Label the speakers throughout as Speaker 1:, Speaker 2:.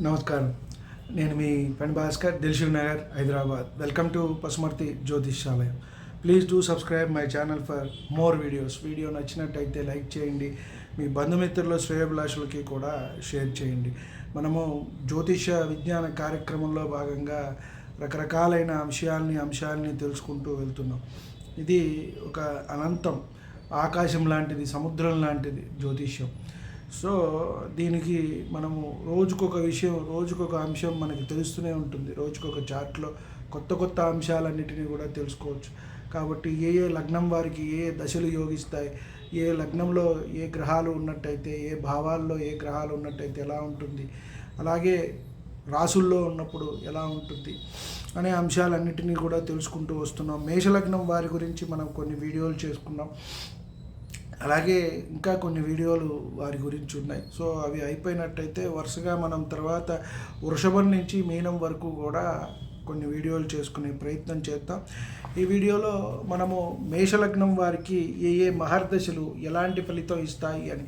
Speaker 1: నమస్కారం. నేను మీ పెన్ భాస్కర్ దిల్షుక్ నగర్ హైదరాబాద్. వెల్కమ్ టు పసుమర్తి జ్యోతిష్యాలయం. Please do subscribe my channel for more videos video నచ్చినట్టయితే లైక్ చేయండి. మీ బంధుమిత్రుల శ్రేయభిలాషులకి కూడా షేర్ చేయండి. మనము జ్యోతిష విజ్ఞాన కార్యక్రమంలో భాగంగా రకరకాలైన అంశాలని అంశాలని తెలుసుకుంటూ వెళ్తున్నాం. ఇది ఒక అనంతం ఆకాశం లాంటిది సముద్రం లాంటిది జ్యోతిష్యం. సో దీనికి మనము రోజుకొక విషయం రోజుకొక అంశం మనకి తెలుస్తూనే ఉంటుంది. రోజుకొక చార్ట్లో కొత్త కొత్త అంశాలన్నిటినీ కూడా తెలుసుకోవచ్చు. కాబట్టి ఏ ఏ లగ్నం వారికి ఏ దశలు యోగిస్తాయి ఏ లగ్నంలో ఏ గ్రహాలు ఉన్నట్టయితే ఏ భావాల్లో ఏ గ్రహాలు ఉన్నట్టయితే ఎలా ఉంటుంది అలాగే రాసుల్లో ఉన్నప్పుడు ఎలా ఉంటుంది అనే అంశాలన్నిటినీ కూడా తెలుసుకుంటూ వస్తున్నాం. మేషలగ్నం వారి గురించి మనం కొన్ని వీడియోలు చేసుకున్నాం. అలాగే ఇంకా కొన్ని వీడియోలు వారి గురించి ఉన్నాయి. సో అవి అయిపోయినట్టయితే వరుసగా మనం తర్వాత వృషభం నుంచి మీనం వరకు కూడా కొన్ని వీడియోలు చేసుకునే ప్రయత్నం చేద్దాం. ఈ వీడియోలో మనము మేషలగ్నం వారికి ఏ ఏ మహర్దశలు ఎలాంటి ఫలితం ఇస్తాయి అని.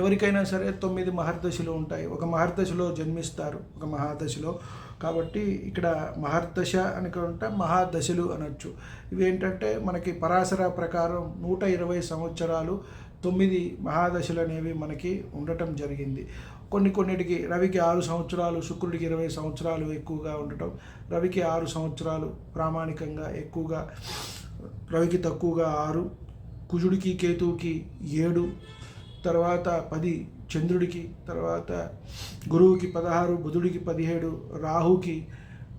Speaker 1: ఎవరికైనా సరే తొమ్మిది మహర్దశలు ఉంటాయి. ఒక మహర్దశలో జన్మిస్తారు ఒక మహాదశలో కాబట్టి ఇక్కడ మహర్దశ అనుకుంటే మహాదశలు అనొచ్చు. ఇవి ఏంటంటే మనకి పరాశర ప్రకారం నూట ఇరవై సంవత్సరాలు తొమ్మిది మహాదశలు అనేవి మనకి ఉండటం జరిగింది. కొన్ని కొన్నిటికి రవికి ఆరు సంవత్సరాలు శుక్రుడికి ఇరవై సంవత్సరాలు ఎక్కువగా ఉండటం రవికి ఆరు సంవత్సరాలు ప్రామాణికంగా ఎక్కువగా రవికి తక్కువగా ఆరు కుజుడికి కేతువుకి ఏడు తర్వాత పది చంద్రుడికి తర్వాత గురువుకి పదహారు బుధుడికి పదిహేడు రాహుకి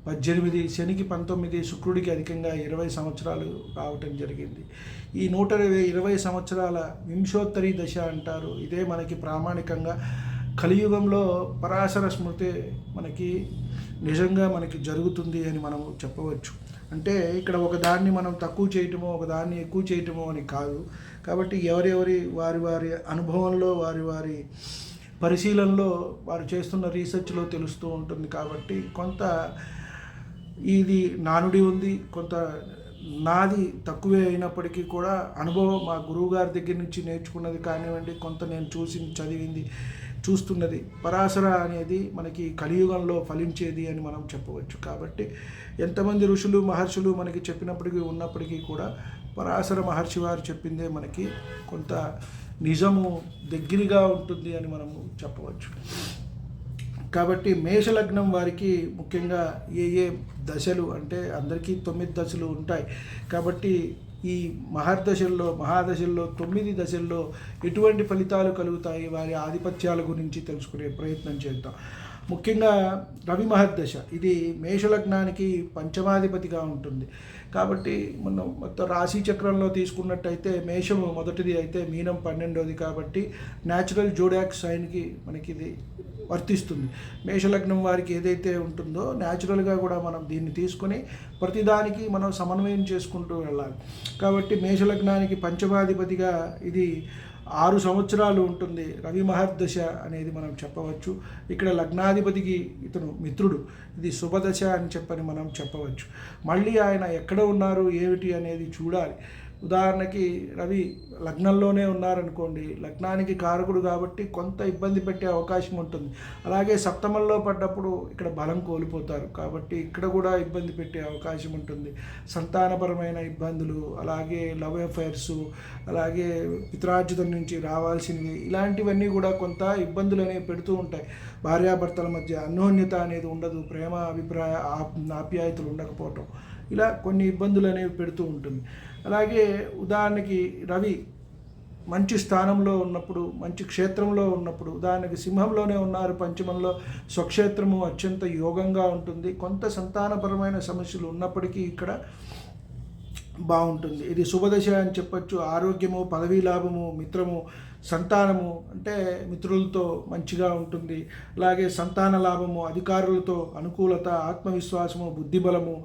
Speaker 1: పద్దెనిమిది శనికి పంతొమ్మిది శుక్రుడికి అధికంగా ఇరవై సంవత్సరాలు రావటం జరిగింది. ఈ నూట ఇరవై ఇరవై సంవత్సరాల వింశోత్తరి దశ అంటారు. ఇదే మనకి ప్రామాణికంగా కలియుగంలో పరాశర స్మృతి మనకి నిజంగా మనకి జరుగుతుంది అని మనం చెప్పవచ్చు. అంటే ఇక్కడ ఒక దాన్ని మనం తక్కువ చేయటమో ఒక దాన్ని ఎక్కువ చేయటమో అని కాదు. కాబట్టి ఎవరెవరి వారి వారి అనుభవంలో వారి వారి పరిశీలనలో వారు చేస్తున్న రీసెర్చ్లో తెలుస్తూ ఉంటుంది. కాబట్టి కొంత ఇది నానుడి ఉంది కొంత నాది తక్కువే అయినప్పటికీ కూడా అనుభవం మా గురువు గారి దగ్గర నుంచి నేర్చుకున్నది కానివ్వండి కొంత నేను చూసి చదివింది. చూస్తున్నది. పరాశర అనేది మనకి కలియుగంలో ఫలించేది అని మనం చెప్పవచ్చు. కాబట్టి ఎంతమంది ఋషులు మహర్షులు మనకి చెప్పినప్పటికీ ఉన్నప్పటికీ కూడా పరాశర మహర్షి వారు చెప్పిందే మనకి కొంత నిజము దగ్గరగా ఉంటుంది అని మనము చెప్పవచ్చు. కాబట్టి మేషలగ్నం వారికి ముఖ్యంగా ఏ ఏ దశలు అంటే అందరికీ తొమ్మిది దశలు ఉంటాయి. కాబట్టి ఈ మహర్దశల్లో మహాదశల్లో తొమ్మిది దశల్లో ఎటువంటి ఫలితాలు కలుగుతాయి? వారి ఆధిపత్యాల గురించి తెలుసుకునే ప్రయత్నం చేద్దాం. ముఖ్యంగా రవి మహర్దశ ఇది మేషలగ్నానికి పంచమాధిపతిగా ఉంటుంది. కాబట్టి మనం మొత్తం రాశి చక్రంలో తీసుకున్నట్టయితే మేషము మొదటిది అయితే మీనం పన్నెండోది కాబట్టి న్యాచురల్ జోడాక్ సైన్కి మనకి ఇది వర్తిస్తుంది. మేషలగ్నం వారికి ఏదైతే ఉంటుందో న్యాచురల్గా కూడా మనం దీన్ని తీసుకొని ప్రతిదానికి మనం సమన్వయం చేసుకుంటూ వెళ్ళాలి. కాబట్టి మేషలగ్నానికి పంచమాధిపతిగా ఇది ఆరు సంవత్సరాలు ఉంటుంది. రవి మహర్దశ అనేది మనం చెప్పవచ్చు. ఇక్కడ లగ్నాధిపతికి ఇతను మిత్రుడు. ఇది శుభదశ అని చెప్పని మనం చెప్పవచ్చు. మళ్ళీ ఆయన ఎక్కడ ఉన్నారు ఏమిటి అనేది చూడాలి. ఉదాహరణకి రవి లగ్నంలోనే ఉన్నారనుకోండి లగ్నానికి కారకుడు కాబట్టి కొంత ఇబ్బంది పెట్టే అవకాశం ఉంటుంది. అలాగే సప్తమంలో పడ్డప్పుడు ఇక్కడ బలం కోల్పోతారు కాబట్టి ఇక్కడ కూడా ఇబ్బంది పెట్టే అవకాశం ఉంటుంది. సంతానపరమైన ఇబ్బందులు అలాగే లవ్ అఫైర్స్ అలాగే పిత్రార్జితం నుంచి రావాల్సినవి ఇలాంటివన్నీ కూడా కొంత ఇబ్బందులు అనేవి పెడుతూ ఉంటాయి. భార్యాభర్తల మధ్య అన్యోన్యత అనేది ఉండదు ప్రేమ అభిప్రాయ ఆప్యాయతలు ఉండకపోవటం. ఇలా కొన్ని ఇబ్బందులు అనేవి పెడుతూ ఉంటుంది. అలాగే ఉదాహరణకి రవి మంచి స్థానంలో ఉన్నప్పుడు మంచి క్షేత్రంలో ఉన్నప్పుడు ఉదాహరణకి సింహంలోనే ఉన్నారు పంచమంలో స్వక్షేత్రము అత్యంత యోగంగా ఉంటుంది. కొంత సంతానపరమైన సమస్యలు ఉన్నప్పటికీ ఇక్కడ బాగుంటుంది. ఇది శుభదశ అని చెప్పచ్చు. ఆరోగ్యము పదవీ లాభము మిత్రము సంతానము అంటే మిత్రులతో మంచిగా ఉంటుంది. అలాగే సంతాన లాభము అధికారులతో అనుకూలత ఆత్మవిశ్వాసము బుద్ధిబలము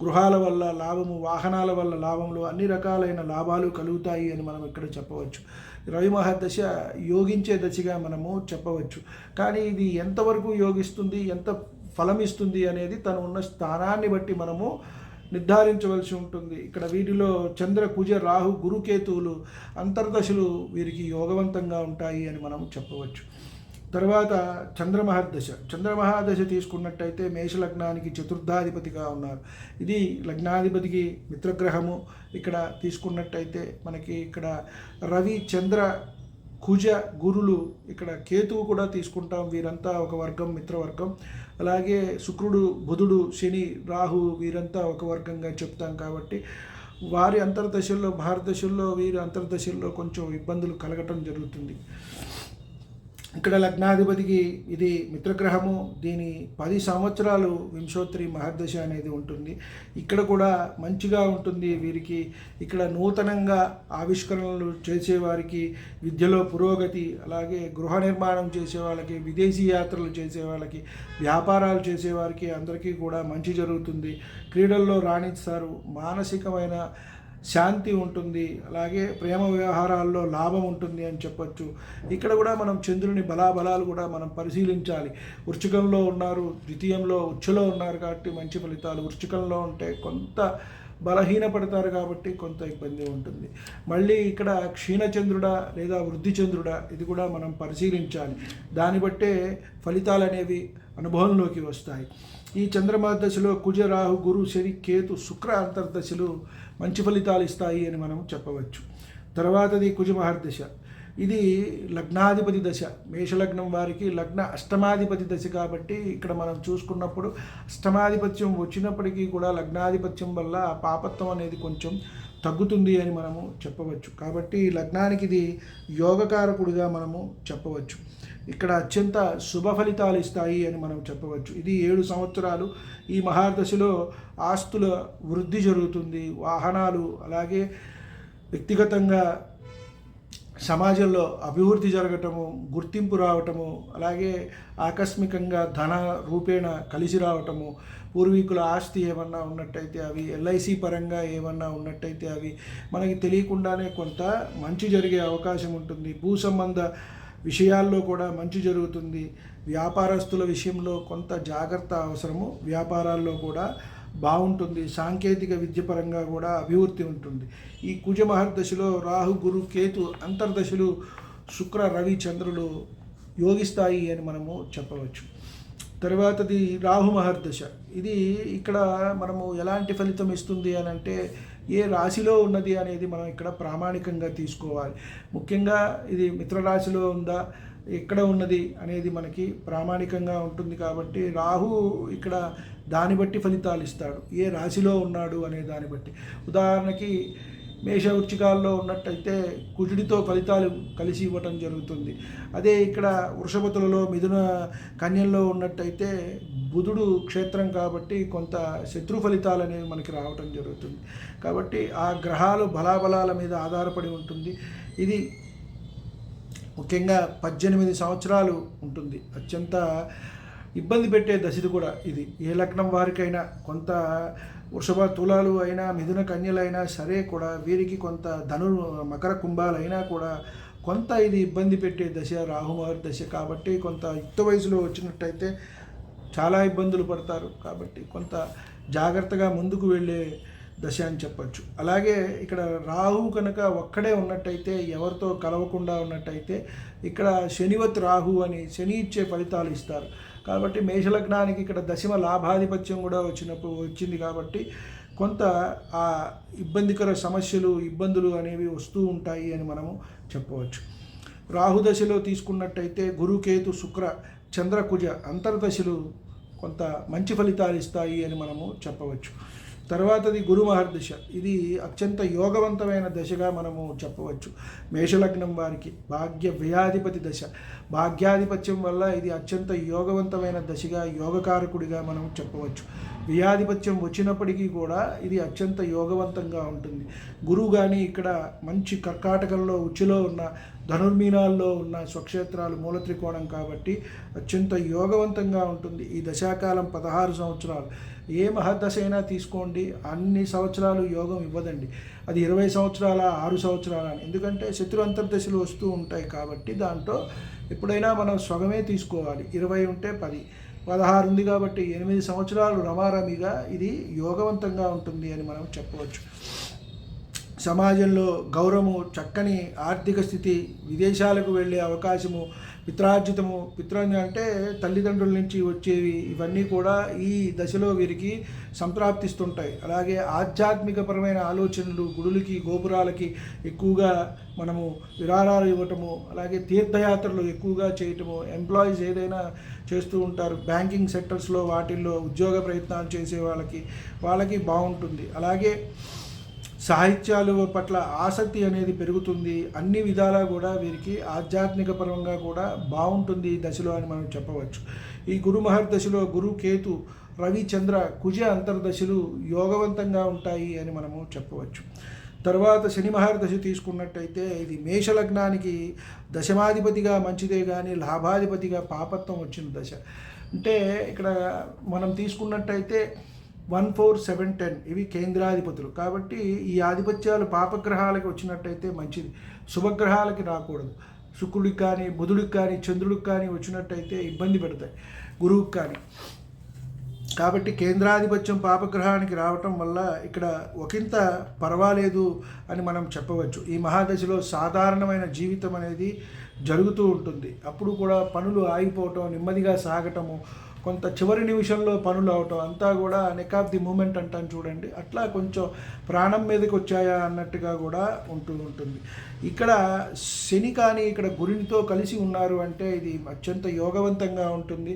Speaker 1: గృహాల వల్ల లాభము వాహనాల వల్ల లాభములు అన్ని రకాలైన లాభాలు కలుగుతాయి అని మనం ఇక్కడ చెప్పవచ్చు. రవి మహర్దశ యోగించే దశగా మనము చెప్పవచ్చు. కానీ ఇది ఎంతవరకు యోగిస్తుంది ఎంత ఫలం ఇస్తుంది అనేది తను ఉన్న స్థానాన్ని బట్టి మనము నిర్ధారించవలసి ఉంటుంది. ఇక్కడ వీటిలో చంద్ర కుజ రాహు గురుకేతువులు అంతర్దశలు వీరికి యోగవంతంగా ఉంటాయి అని మనం చెప్పవచ్చు. తర్వాత చంద్రమహర్దశ చంద్రమహాదశ తీసుకున్నట్టయితే మేష లగ్నానికి చతుర్థాధిపతిగా ఉన్నారు. ఇది లగ్నాధిపతికి మిత్రగ్రహము. ఇక్కడ తీసుకున్నట్టయితే మనకి ఇక్కడ రవి చంద్ర కుజ గురులు ఇక్కడ కేతువు కూడా తీసుకుంటాం. వీరంతా ఒక వర్గం మిత్రవర్గం. అలాగే శుక్రుడు బుధుడు శని రాహు వీరంతా ఒక వర్గంగా చెప్తాం కాబట్టి వారి అంతర్దశల్లో భారతదశల్లో వీరి అంతర్దశల్లో కొంచెం ఇబ్బందులు కలగటం జరుగుతుంది. ఇక్కడ లగ్నాధిపతికి ఇది మిత్రగ్రహము దీని పది సంవత్సరాలు వింశోత్తరి మహర్దశ అనేది ఉంటుంది. ఇక్కడ కూడా మంచిగా ఉంటుంది వీరికి. ఇక్కడ నూతనంగా ఆవిష్కరణలు చేసేవారికి విద్యలో పురోగతి అలాగే గృహ నిర్మాణం చేసే వాళ్ళకి విదేశీ యాత్రలు చేసే వాళ్ళకి వ్యాపారాలు చేసేవారికి అందరికీ కూడా మంచి జరుగుతుంది. క్రీడల్లో రాణిస్తారు. మానసికమైన శాంతి ఉంటుంది అలాగే ప్రేమ వ్యవహారాల్లో లాభం ఉంటుంది అని చెప్పొచ్చు. ఇక్కడ కూడా మనం చంద్రుని బలాబలాలు కూడా మనం పరిశీలించాలి. వృచ్చికంలో ఉన్నారు ద్వితీయంలో ఉచ్చులో ఉన్నారు కాబట్టి మంచి ఫలితాలు వృచ్చికంలో ఉంటే కొంత బలహీనపడతారు కాబట్టి కొంత ఇబ్బంది ఉంటుంది. మళ్ళీ ఇక్కడ క్షీణచంద్రుడా లేదా వృద్ధి చంద్రుడా ఇది కూడా మనం పరిశీలించాలి. దాన్ని బట్టే ఫలితాలు అనేవి అనుభవంలోకి వస్తాయి. ఈ చంద్రమా దశలో కుజ రాహు గురు శని కేతు శుక్ర అంతర్దశలు మంచి ఫలితాలు ఇస్తాయి అని మనం చెప్పవచ్చు. తర్వాతది కుజమహర్దశ ఇది లగ్నాధిపతి దశ. మేషలగ్నం వారికి లగ్న అష్టమాధిపతి దశ కాబట్టి ఇక్కడ మనం చూసుకున్నప్పుడు అష్టమాధిపత్యం వచ్చినప్పటికీ కూడా లగ్నాధిపత్యం వల్ల పాపత్వం అనేది కొంచెం తగ్గుతుంది అని మనము చెప్పవచ్చు. కాబట్టి లగ్నానికి ఇది యోగకారకుడిగా మనము చెప్పవచ్చు. ఇక్కడ అత్యంత శుభ ఫలితాలు ఇస్తాయి అని మనం చెప్పవచ్చు. ఇది ఏడు సంవత్సరాలు ఈ మహాదశలో ఆస్తుల వృద్ధి జరుగుతుంది. వాహనాలు అలాగే వ్యక్తిగతంగా సమాజంలో అభివృద్ధి జరగటము గుర్తింపు రావటము అలాగే ఆకస్మికంగా ధన రూపేణ కలిసి రావటము పూర్వీకుల ఆస్తి ఏమన్నా ఉన్నట్టయితే అవి ఎల్ఐసి పరంగా ఏమన్నా ఉన్నట్టయితే అవి మనకి తెలియకుండానే కొంత మంచి జరిగే అవకాశం ఉంటుంది. భూ సంబంధ విషయాల్లో కూడా మంచి జరుగుతుంది. వ్యాపారస్తుల విషయంలో కొంత జాగ్రత్త అవసరము. వ్యాపారాల్లో కూడా బాగుంటుంది. సాంకేతిక విద్య పరంగా కూడా అభివృద్ధి ఉంటుంది. ఈ కుజమహర్దశలో రాహు గురు కేతు అంతర్దశలు శుక్ర రవి చంద్రులు యోగిస్తాయి అని మనము చెప్పవచ్చు. తర్వాతది రాహు మహర్దశ. ఇది ఇక్కడ మనము ఎలాంటి ఫలితం ఇస్తుంది అని అంటే ఏ రాశిలో ఉన్నది అనేది మనం ఇక్కడ ప్రామాణికంగా తీసుకోవాలి. ముఖ్యంగా ఇది మిత్రరాశిలో ఉందా ఎక్కడ ఉన్నది అనేది మనకి ప్రామాణికంగా ఉంటుంది కాబట్టి రాహు ఇక్కడ దాన్ని బట్టి ఫలితాలు ఇస్తాడు. ఏ రాశిలో ఉన్నాడు అనే దాన్ని బట్టి. ఉదాహరణకి మేషవృచ్చికాల్లో ఉన్నట్టయితే కుజుడితో ఫలితాలు కలిసి ఇవ్వటం జరుగుతుంది. అదే ఇక్కడ వృషభతులలో మిథున కన్యల్లో ఉన్నట్టయితే బుధుడు క్షేత్రం కాబట్టి కొంత శత్రు ఫలితాలు అనేవి మనకి రావటం జరుగుతుంది. కాబట్టి ఆ గ్రహాలు బలాబలాల మీద ఆధారపడి ఉంటుంది. ఇది ముఖ్యంగా పద్దెనిమిది సంవత్సరాలు ఉంటుంది. అత్యంత ఇబ్బంది పెట్టే దశది కూడా ఇది. ఏ లగ్నం వారికైనా కొంత వృషభ తులాలు అయినా మిథున కన్యలైనా సరే కూడా వీరికి కొంత ధను మకర కుంభాలైనా కూడా కొంత ఇది ఇబ్బంది పెట్టే దశ రాహుమారి దశ కాబట్టి కొంత యుక్త వయసులో వచ్చినట్టయితే చాలా ఇబ్బందులు పడతారు కాబట్టి కొంత జాగ్రత్తగా ముందుకు వెళ్ళే దశ అని చెప్పచ్చు. అలాగే ఇక్కడ రాహు కనుక ఒక్కడే ఉన్నట్టయితే ఎవరితో కలవకుండా ఉన్నట్టయితే ఇక్కడ శనివత్ రాహు అని శని ఇచ్చే ఫలితాలు ఇస్తారు. కాబట్టి మేషలగ్నానికి ఇక్కడ దశమ లాభాధిపత్యం కూడా వచ్చినప్పుడు వచ్చింది కాబట్టి కొంత ఆ ఇబ్బందికర సమస్యలు ఇబ్బందులు అనేవి వస్తూ ఉంటాయి అని మనము చెప్పవచ్చు. రాహుదశలో తీసుకున్నట్టయితే గురుకేతు శుక్ర చంద్రకుజ అంతర్దశలు కొంత మంచి ఫలితాలు ఇస్తాయి అని మనము చెప్పవచ్చు. తర్వాతది గురు మహర్దశ. ఇది అత్యంత యోగవంతమైన దశగా మనము చెప్పవచ్చు. మేషలగ్నం వారికి భాగ్య వ్యయాధిపతి దశ. భాగ్యాధిపత్యం వల్ల ఇది అత్యంత యోగవంతమైన దశగా యోగకారకుడిగా మనం చెప్పవచ్చు. వ్యయాధిపత్యం వచ్చినప్పటికీ కూడా ఇది అత్యంత యోగవంతంగా ఉంటుంది. గురువు కానీ ఇక్కడ మంచి కర్కాటకంలో ఉచ్చులో ఉన్న ధనుర్మీనాల్లో ఉన్న స్వక్షేత్రాలు మూల త్రికోణం కాబట్టి అత్యంత యోగవంతంగా ఉంటుంది. ఈ దశాకాలం పదహారు సంవత్సరాలు. ఏ మహదశ అయినా తీసుకోండి. అన్ని సంవత్సరాలు యోగం ఇవ్వదండి. అది ఇరవై సంవత్సరాల ఆరు సంవత్సరాల ఎందుకంటే శత్రు అంతర్దశలు వస్తూ ఉంటాయి కాబట్టి దాంట్లో ఎప్పుడైనా మనం స్వగమే తీసుకోవాలి. ఇరవై ఉంటే పది. పదహారు ఉంది కాబట్టి ఎనిమిది సంవత్సరాలు రమారమిగా ఇది యోగవంతంగా ఉంటుంది అని మనం చెప్పవచ్చు. సమాజంలో గౌరవము చక్కని ఆర్థిక స్థితి విదేశాలకు వెళ్ళే అవకాశము పిత్రార్జితము. పిత్రాన్ని అంటే తల్లిదండ్రుల నుంచి వచ్చేవి. ఇవన్నీ కూడా ఈ దశలో వీరికి సంప్రాప్తిస్తుంటాయి. అలాగే ఆధ్యాత్మికపరమైన ఆలోచనలు గుడులకి గోపురాలకి ఎక్కువగా మనము విరాళాలు ఇవ్వటము అలాగే తీర్థయాత్రలు ఎక్కువగా చేయటము ఎంప్లాయీస్ ఏదైనా చేస్తూ ఉంటారు. బ్యాంకింగ్ సెక్టర్స్లో వాటిల్లో ఉద్యోగ ప్రయత్నాలు చేసే వాళ్ళకి వాళ్ళకి బాగుంటుంది. అలాగే సాహిత్యాలు పట్ల ఆసక్తి అనేది పెరుగుతుంది. అన్ని విధాలా కూడా వీరికి ఆధ్యాత్మిక పరంగా కూడా బాగుంటుంది ఈ దశలో అని మనం చెప్పవచ్చు. ఈ గురు మహర్దశలో గురు కేతు రవిచంద్ర కుజ అంతర్దశలు యోగవంతంగా ఉంటాయి అని మనము చెప్పవచ్చు. తర్వాత శని మహర్దశ తీసుకున్నట్టయితే ఇది మేషలగ్నానికి దశమాధిపతిగా మంచిదే కానీ లాభాధిపతిగా పాపత్వం వచ్చిన దశ. అంటే ఇక్కడ మనం తీసుకున్నట్టయితే వన్ ఫోర్ సెవెన్ టెన్ ఇవి కేంద్రాధిపతులు. కాబట్టి ఈ ఆధిపత్యాలు పాపగ్రహాలకి వచ్చినట్టయితే మంచిది. శుభగ్రహాలకి రాకూడదు. శుక్రుడికి కానీ బుధుడికి కానీ చంద్రుడికి కానీ వచ్చినట్టయితే ఇబ్బంది పెడతాయి. గురువుకి కానీ. కాబట్టి కేంద్రాధిపత్యం పాపగ్రహానికి రావటం వల్ల ఇక్కడ ఒకంత పర్వాలేదు అని మనం చెప్పవచ్చు. ఈ మహాదశలో సాధారణమైన జీవితం అనేది జరుగుతూ ఉంటుంది. అప్పుడు కూడా పనులు ఆగిపోవటం నెమ్మదిగా సాగటము కొంత చివరి నిమిషంలో పనులు అవటం అంతా కూడా నెక్ ఆఫ్ ది మూమెంట్ అంటాను చూడండి. అట్లా కొంచెం ప్రాణం మీదకి వచ్చాయా అన్నట్టుగా కూడా ఉంటూ ఉంటుంది. ఇక్కడ శని కానీ ఇక్కడ గురినితో కలిసి ఉన్నారు అంటే ఇది అత్యంత యోగవంతంగా ఉంటుంది.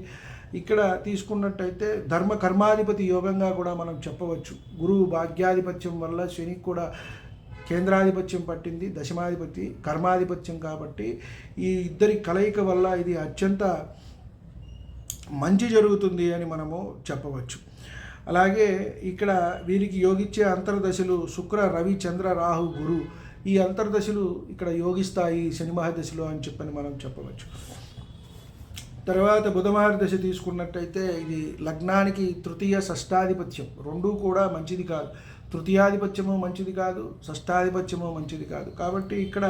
Speaker 1: ఇక్కడ తీసుకున్నట్టయితే ధర్మ కర్మాధిపతి యోగంగా కూడా మనం చెప్పవచ్చు. గురువు భాగ్యాధిపత్యం వల్ల శనికి కూడా కేంద్రాధిపత్యం పట్టింది దశమాధిపతి కర్మాధిపత్యం కాబట్టి ఈ ఇద్దరి కలయిక వల్ల ఇది అత్యంత మంచి జరుగుతుంది అని మనము చెప్పవచ్చు. అలాగే ఇక్కడ వీరికి యోగిచ్చే అంతర్దశలు శుక్ర రవి చంద్ర రాహు గురు ఈ అంతర్దశలు ఇక్కడ యోగిస్తాయి శని మహాదశలు అని చెప్పని మనం చెప్పవచ్చు. తర్వాత బుధ మహర్దశ తీసుకున్నట్టయితే ఇది లగ్నానికి తృతీయ షష్టాధిపత్యం. రెండూ కూడా మంచిది కాదు. తృతీయాధిపత్యము మంచిది కాదు షష్టాధిపత్యము మంచిది కాదు. కాబట్టి ఇక్కడ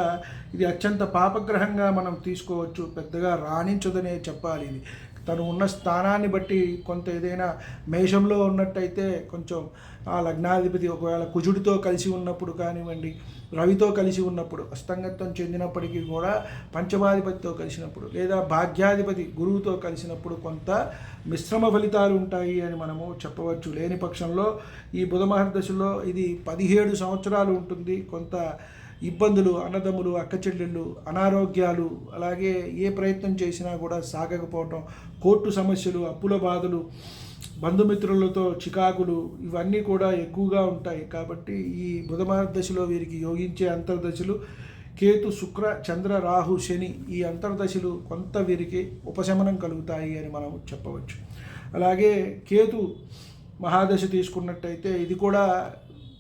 Speaker 1: ఇది అత్యంత పాపగ్రహంగా మనం తీసుకోవచ్చు. పెద్దగా రాణించదనే చెప్పాలి ఇది. తను ఉన్న స్థానాన్ని బట్టి కొంత ఏదైనా మేషంలో ఉన్నట్టయితే కొంచెం ఆ లగ్నాధిపతి ఒకవేళ కుజుడితో కలిసి ఉన్నప్పుడు కానివ్వండి రవితో కలిసి ఉన్నప్పుడు అస్తంగత్వం చెందినప్పటికీ కూడా పంచమాధిపతితో కలిసినప్పుడు లేదా భాగ్యాధిపతి గురువుతో కలిసినప్పుడు కొంత మిశ్రమ ఫలితాలు ఉంటాయి అని మనము చెప్పవచ్చు. లేని పక్షంలో ఈ బుధ మహర్దశలో ఇది పదిహేడు సంవత్సరాలు ఉంటుంది. కొంత ఇబ్బందులు అన్నదమ్ములు అక్క చెల్లెళ్ళు అనారోగ్యాలు అలాగే ఏ ప్రయత్నం చేసినా కూడా సాగకపోవటం కోర్టు సమస్యలు అప్పుల బాధలు బంధుమిత్రులతో చికాకులు ఇవన్నీ కూడా ఎక్కువగా ఉంటాయి. కాబట్టి ఈ బుధమహర్దశలో వీరికి యోగించే అంతర్దశలు కేతు శుక్ర చంద్ర రాహు శని ఈ అంతర్దశలు కొంత వీరికి ఉపశమనం కలుగుతాయి అని మనం చెప్పవచ్చు. అలాగే కేతు మహాదశ తీసుకున్నట్టయితే ఇది కూడా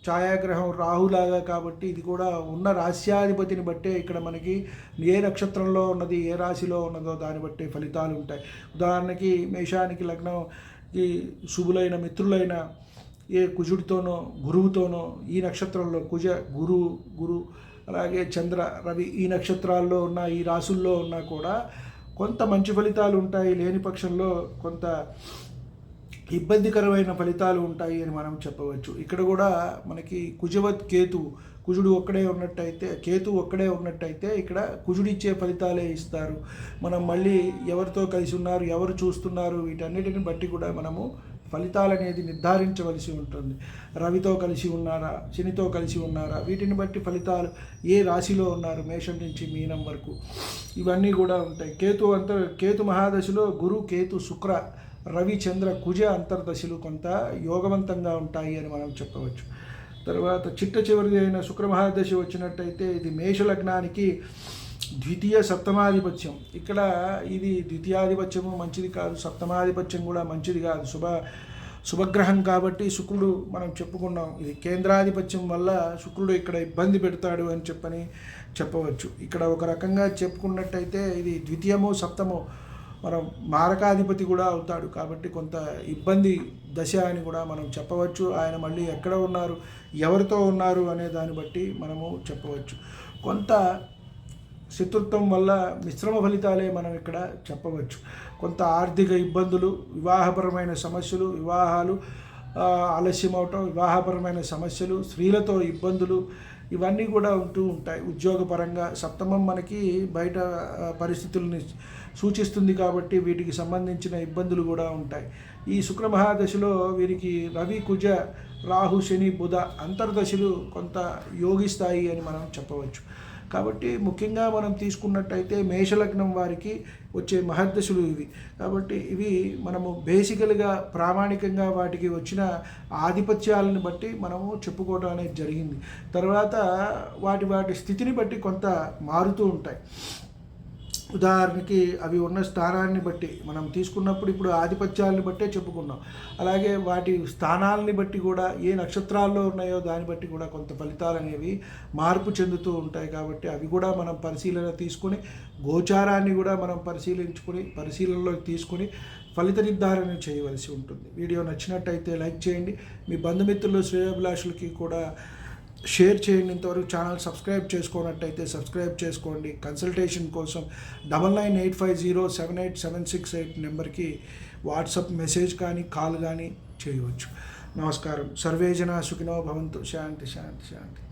Speaker 1: ఛాయాగ్రహం రాహులాగా కాబట్టి ఇది కూడా ఉన్న రాశ్యాధిపతిని బట్టే ఇక్కడ మనకి ఏ నక్షత్రంలో ఉన్నది ఏ రాశిలో ఉన్నదో దాన్ని బట్టే ఫలితాలు ఉంటాయి. ఉదాహరణకి మేషానికి లగ్నం ఈ శుభులైన మిత్రులైన ఏ కుజుడితోనో గురువుతోనో ఈ నక్షత్రంలో కుజ గురు గురు అలాగే చంద్ర రవి ఈ నక్షత్రాల్లో ఉన్న ఈ రాసుల్లో ఉన్నా కూడా కొంత మంచి ఫలితాలు ఉంటాయి. లేని పక్షంలో కొంత ఇబ్బందికరమైన ఫలితాలు ఉంటాయి అని మనం చెప్పవచ్చు. ఇక్కడ కూడా మనకి కుజవత్ కేతు కుజుడు ఒక్కడే ఉన్నట్టయితే కేతు ఒక్కడే ఉన్నట్టయితే ఇక్కడ కుజుడిచ్చే ఫలితాలే ఇస్తారు. మనం మళ్ళీ ఎవరితో కలిసి ఉన్నారు ఎవరు చూస్తున్నారు వీటన్నిటిని బట్టి కూడా మనము ఫలితాలు అనేది నిర్ధారించవలసి ఉంటుంది. రవితో కలిసి ఉన్నారా శనితో కలిసి ఉన్నారా వీటిని బట్టి ఫలితాలు ఏ రాశిలో ఉన్నారు మేషం నుంచి మీనం వరకు. ఇవన్నీ కూడా ఉంటాయి. కేతు అంత కేతు మహాదశలో గురు కేతు శుక్ర రవిచంద్ర కుజ అంతర్దశలు కొంత యోగవంతంగా ఉంటాయి అని మనం చెప్పవచ్చు. తర్వాత చిట్ట చివరిది అయిన శుక్రమహాదశ వచ్చినట్టయితే ఇది మేషలగ్నానికి ద్వితీయ సప్తమాధిపత్యం. ఇక్కడ ఇది ద్వితీయాధిపత్యము మంచిది కాదు సప్తమాధిపత్యం కూడా మంచిది కాదు. శుభ శుభగ్రహం కాబట్టి శుక్రుడు మనం చెప్పుకున్నాం. ఇది కేంద్రాధిపత్యం వల్ల శుక్రుడు ఇక్కడ ఇబ్బంది పెడతాడు అని చెప్పని చెప్పవచ్చు. ఇక్కడ ఒక రకంగా చెప్పుకున్నట్టయితే ఇది ద్వితీయము సప్తమో మనం మారకాధిపతి కూడా అవుతాడు. కాబట్టి కొంత ఇబ్బంది దశ అని కూడా మనం చెప్పవచ్చు. ఆయన మళ్ళీ ఎక్కడ ఉన్నారు ఎవరితో ఉన్నారు అనే దాన్ని బట్టి మనము చెప్పవచ్చు. కొంత శత్రుత్వం వల్ల మిశ్రమ ఫలితాలే మనం ఇక్కడ చెప్పవచ్చు. కొంత ఆర్థిక ఇబ్బందులు వివాహపరమైన సమస్యలు వివాహాలు ఆలస్యం అవటం వివాహపరమైన సమస్యలు స్త్రీలతో ఇబ్బందులు ఇవన్నీ కూడా ఉంటూ ఉంటాయి. ఉద్యోగపరంగా సప్తమం మనకి బయట పరిస్థితుల్ని సూచిస్తుంది కాబట్టి వీటికి సంబంధించిన ఇబ్బందులు కూడా ఉంటాయి. ఈ శుక్ర మహాదశలో వీరికి రవి కుజ రాహు శని బుధ అంతర్దశలు కొంత యోగిస్తాయి అని మనం చెప్పవచ్చు. కాబట్టి ముఖ్యంగా మనం తీసుకున్నట్టయితే మేషలగ్నం వారికి వచ్చే మహర్దశలు ఇవి. కాబట్టి ఇవి మనము బేసికల్గా ప్రామాణికంగా వాటికి వచ్చిన ఆధిపత్యాలను బట్టి మనము చెప్పుకోవడం అనేది జరిగింది. తర్వాత వాటి వాటి స్థితిని బట్టి కొంత మారుతూ ఉంటాయి. ఉదాహరణకి అవి ఉన్న స్థానాన్ని బట్టి మనం తీసుకున్నప్పుడు ఇప్పుడు ఆధిపత్యాలను బట్టే చెప్పుకున్నాం అలాగే వాటి స్థానాలని బట్టి కూడా ఏ నక్షత్రాల్లో ఉన్నాయో దాన్ని బట్టి కూడా కొంత ఫలితాలు అనేవి మార్పు చెందుతూ ఉంటాయి కాబట్టి అవి కూడా మనం పరిశీలన తీసుకుని గోచారాన్ని కూడా మనం పరిశీలించుకుని పరిశీలనలోకి తీసుకుని ఫలిత నిర్ధారణ చేయవలసి ఉంటుంది. వీడియో నచ్చినట్టయితే లైక్ చేయండి. మీ బంధుమిత్రులు శ్రేయాభిలాషులకి కూడా షేర్ చేయండి ఇంతవరకు ఛానల్ సబ్స్క్రైబ్ చేసుకున్నట్టయితే సబ్స్క్రైబ్ చేసుకోండి. కన్సల్టేషన్ కోసం double nine eight five zero seven eight seven six eight నెంబర్కి వాట్సాప్ మెసేజ్ కానీ కాల్ కానీ చేయవచ్చు. నమస్కారం. సర్వేజన సుఖినో భవంతు. శాంతి శాంతి శాంతి.